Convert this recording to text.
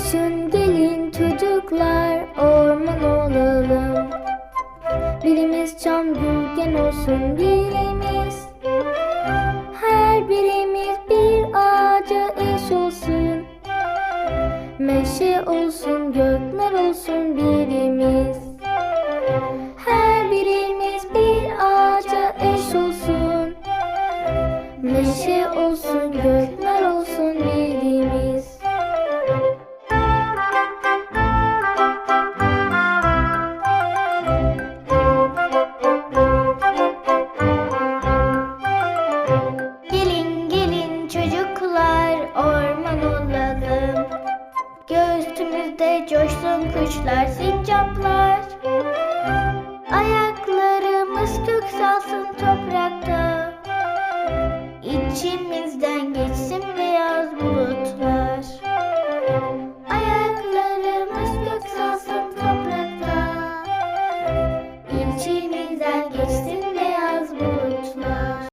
Koşun gelin çocuklar orman olalım. Birimiz çam gürgen olsun birimiz. Her birimiz bir ağaca eş olsun. Meşe olsun gökler olsun birimiz. Her birimiz bir ağaca eş olsun. Meşe olsun gökler denizde coşsun kuşlar, sincaplar. Ayaklarımız kök salsın toprakta. İçimizden geçsin beyaz bulutlar. Ayaklarımız kök toprakta. İçimizden geçsin